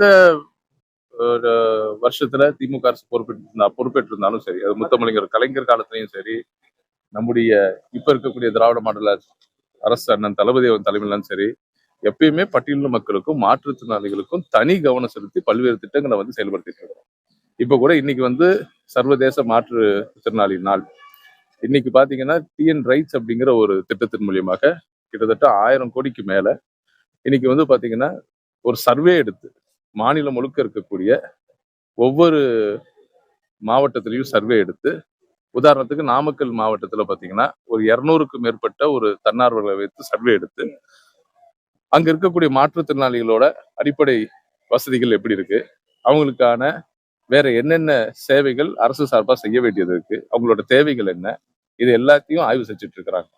எந்த வருஷத்துல திமுக அரசு பொறுப்பேற்று பொறுப்பேற்றிருந்தாலும் சரி அது முத்தமிழிங்கர் கலைஞர் காலத்திலையும் சரி நம்முடைய இப்ப இருக்கக்கூடிய திராவிட மாடல அரசு அண்ணன் தளபதி அவன் தலைமையிலும் சரி எப்பயுமே பட்டியலின மக்களுக்கும் மாற்றுத்திறனாளிகளுக்கும் தனி கவனம் செலுத்தி பல்வேறு திட்டங்களை வந்து செயல்படுத்திட்டு இருக்கிறோம். இப்ப கூட இன்னைக்கு வந்து சர்வதேச மாற்றுத்திறனாளி நாள். இன்னைக்கு பாத்தீங்கன்னா டிஎன் ரைட்ஸ் அப்படிங்கிற ஒரு திட்டத்தின் மூலியமாக கிட்டத்தட்ட ஆயிரம் கோடிக்கு மேல இன்னைக்கு வந்து பாத்தீங்கன்னா ஒரு சர்வே எடுத்து மாநிலம் முழுக்க இருக்கக்கூடிய ஒவ்வொரு மாவட்டத்திலையும் சர்வே எடுத்து உதாரணத்துக்கு நாமக்கல் மாவட்டத்தில் பார்த்தீங்கன்னா ஒரு இரநூறுக்கும் மேற்பட்ட ஒரு தன்னார்வலர்களை வைத்து சர்வே எடுத்து அங்கே இருக்கக்கூடிய மாற்றுத்திறனாளிகளோட அடிப்படை வசதிகள் எப்படி இருக்கு? அவங்களுக்கான வேற என்னென்ன சேவைகள் அரசு சார்பாக செய்ய வேண்டியது இருக்கு? அவங்களோட தேவைகள் என்ன? இது எல்லாத்தையும் ஆய்வு செஞ்சுட்டு இருக்கிறாங்க.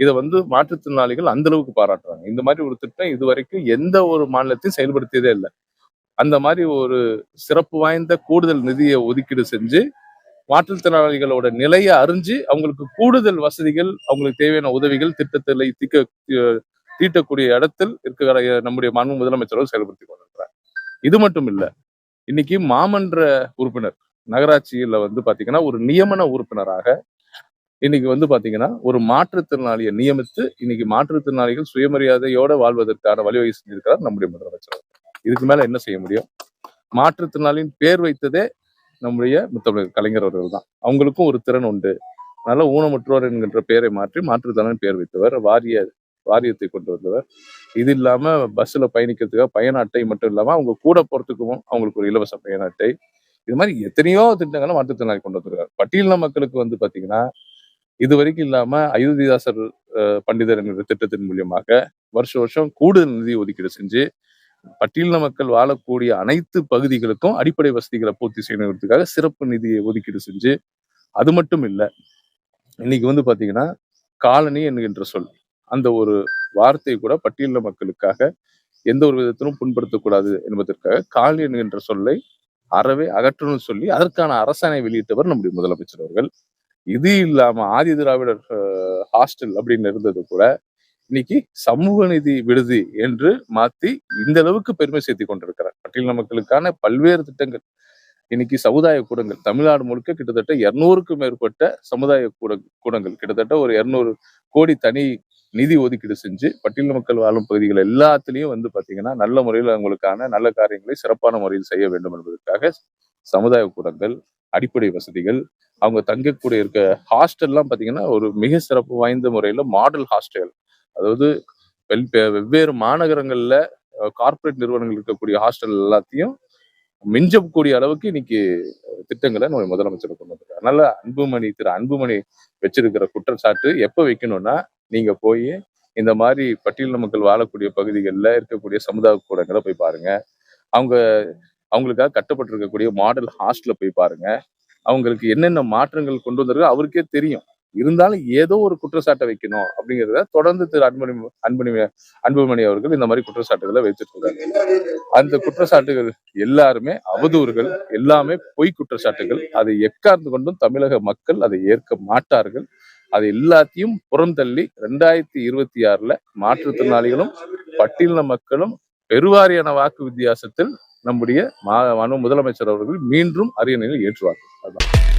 இதை வந்து மாற்றுத்திறனாளிகள் அந்த அளவுக்கு பாராட்டுறாங்க. இந்த மாதிரி ஒரு திட்டம் இது வரைக்கும் எந்த ஒரு மாநிலத்தையும் செயல்படுத்தியதே இல்லை. அந்த மாதிரி ஒரு சிறப்பு வாய்ந்த கூடுதல் நிதியை ஒதுக்கீடு செஞ்சு மாற்றுத்திறனாளிகளோட நிலையை அறிஞ்சு அவங்களுக்கு கூடுதல் வசதிகள் அவங்களுக்கு தேவையான உதவிகள் திட்டத்தில் தீக்க தீட்டக்கூடிய இடத்தில் இருக்கிற நம்முடைய மாண்பு முதலமைச்சரும் செயல்படுத்தி கொண்டிருக்கிறார். இது மட்டும் இல்ல இன்னைக்கு மாமன்ற உறுப்பினர் நகராட்சியில வந்து பாத்தீங்கன்னா ஒரு நியமன உறுப்பினராக இன்னைக்கு வந்து பாத்தீங்கன்னா ஒரு மாற்றுத்திறனாளியை நியமித்து இன்னைக்கு மாற்றுத்திறனாளிகள் சுயமரியாதையோட வாழ்வதற்கான வழிவகை செஞ்சிருக்கிறார் நம்முடைய முதலமைச்சர் இதுக்கு மேல என்ன செய்ய முடியும்? மாற்றுத்திறனாளியின் பேர் வைத்ததே நம்முடைய முத்தமிழர் கலைஞர் அவர்கள் தான். அவங்களுக்கும் ஒரு திறன் உண்டு. அதனால ஊனமுற்றோர் என்கின்ற பெயரை மாற்றி மாற்றுத்திறனாளின் பேர் வைத்தவர் வாரிய வாரியத்தை கொண்டு வந்தவர். இது இல்லாம பஸ்ல பயணிக்கிறதுக்காக பயண அட்டை மட்டும் இல்லாம அவங்க கூட போறதுக்கும் அவங்களுக்கு ஒரு இலவச பயண அட்டை. இது மாதிரி எத்தனையோ திட்டங்களை மாற்றுத்திறனாளி கொண்டு வந்திருக்காரு பட்டியலின மக்களுக்கு வந்து பாத்தீங்கன்னா இது வரைக்கும் இல்லாம அயோத்திதாசர் பண்டிதர் என்கிற திட்டத்தின் மூலியமாக வருஷ வருஷம் கூடுதல் நிதி ஒதுக்கீடு செஞ்சு பட்டியலின மக்கள் வாழக்கூடிய அனைத்து பகுதிகளுக்கும் அடிப்படை வசதிகளை பூர்த்தி செய்யணுங்கிறதுக்காக சிறப்பு நிதியை ஒதுக்கீடு செஞ்சு அது மட்டும் இல்லை இன்னைக்கு வந்து பாத்தீங்கன்னா காலனி என்கின்ற சொல் அந்த ஒரு வார்த்தை கூட பட்டியலின மக்களுக்காக எந்த ஒரு விதத்திலும் புண்படுத்தக்கூடாது என்பதற்காக காலனி என்கின்ற சொல்லை அறவே அகற்றணும்னு சொல்லி அதற்கான அரசாணை வெளியிட்டவர் நம்முடைய முதலமைச்சர் அவர்கள். இது இல்லாம ஆதி திராவிடர் ஹாஸ்டல் அப்படின்னு இருந்தது கூட இன்னைக்கு சமூக நீதி விடுதி என்று மாத்தி இந்த அளவுக்கு பெருமை சேர்த்தி கொண்டிருக்கிறார். பட்டியலின மக்களுக்கான பல்வேறு திட்டங்கள். இன்னைக்கு சமுதாய கூடங்கள் தமிழ்நாடு முழுக்க கிட்டத்தட்ட இருநூறுக்கும் மேற்பட்ட சமுதாய கூட கூடங்கள் கிட்டத்தட்ட ஒரு இருநூறு கோடி தனி நிதி ஒதுக்கீடு செஞ்சு பட்டியல் மக்கள் வாழும் பகுதிகள் எல்லாத்துலேயும் வந்து பாத்தீங்கன்னா நல்ல முறையில் அவங்களுக்கான நல்ல காரியங்களை சிறப்பான முறையில் செய்ய வேண்டும் என்பதற்காக சமுதாய கூடங்கள் அடிப்படை வசதிகள் அவங்க தங்கக்கூடிய இருக்க ஹாஸ்டல்லாம் பார்த்தீங்கன்னா ஒரு மிக சிறப்பு வாய்ந்த முறையில் மாடல் ஹாஸ்டல் அதாவது வெவ்வேறு மாநகரங்கள்ல கார்பரேட் நிறுவனங்கள் இருக்கக்கூடிய ஹாஸ்டல் எல்லாத்தையும் மிஞ்சக்கூடிய அளவுக்கு இன்னைக்கு திட்டங்களை நம்ம முதலமைச்சர் கொண்டு வந்திருக்காரு. அதனால அன்புமணி திரு அன்புமணி வச்சிருக்கிற குற்றச்சாட்டு எப்ப வைக்கணும்னா நீங்க போய் இந்த மாதிரி பட்டியல் மக்கள் வாழக்கூடிய பகுதிகளில் இருக்கக்கூடிய சமுதாய கூடங்களை போய் பாருங்க. அவங்க அவங்களுக்காக கட்டப்பட்டிருக்கக்கூடிய மாடல் ஹாஸ்டலில் போய் பாருங்க. அவங்களுக்கு என்னென்ன மாற்றங்கள் கொண்டு வந்திருக்கோ அவருக்கே தெரியும். இருந்தாலும் ஏதோ ஒரு குற்றச்சாட்டை வைக்கணும் அப்படிங்கிறத தொடர்ந்து திரு அன்புமணி அன்புமணி அன்புமணி அவர்கள் இந்த மாதிரி குற்றச்சாட்டுகளை வைத்துட்டு இருக்காங்க அந்த குற்றச்சாட்டுகள் எல்லாருமே அவதூறுகள் எல்லாமே பொய் குற்றச்சாட்டுகள். அதை எக்கார்ந்து கொண்டும் தமிழக மக்கள் அதை ஏற்க மாட்டார்கள். அது எல்லாத்தையும் புறம் தள்ளி ரெண்டாயிரத்தி இருபத்தி ஆறுல மாற்றுத்திறனாளிகளும் பட்டியலின மக்களும் பெருவாரியான வாக்கு வித்தியாசத்தில் நம்முடைய மனு முதலமைச்சர் அவர்கள் மீண்டும் அரியணையில் ஏற்றுவார்கள். அதுதான்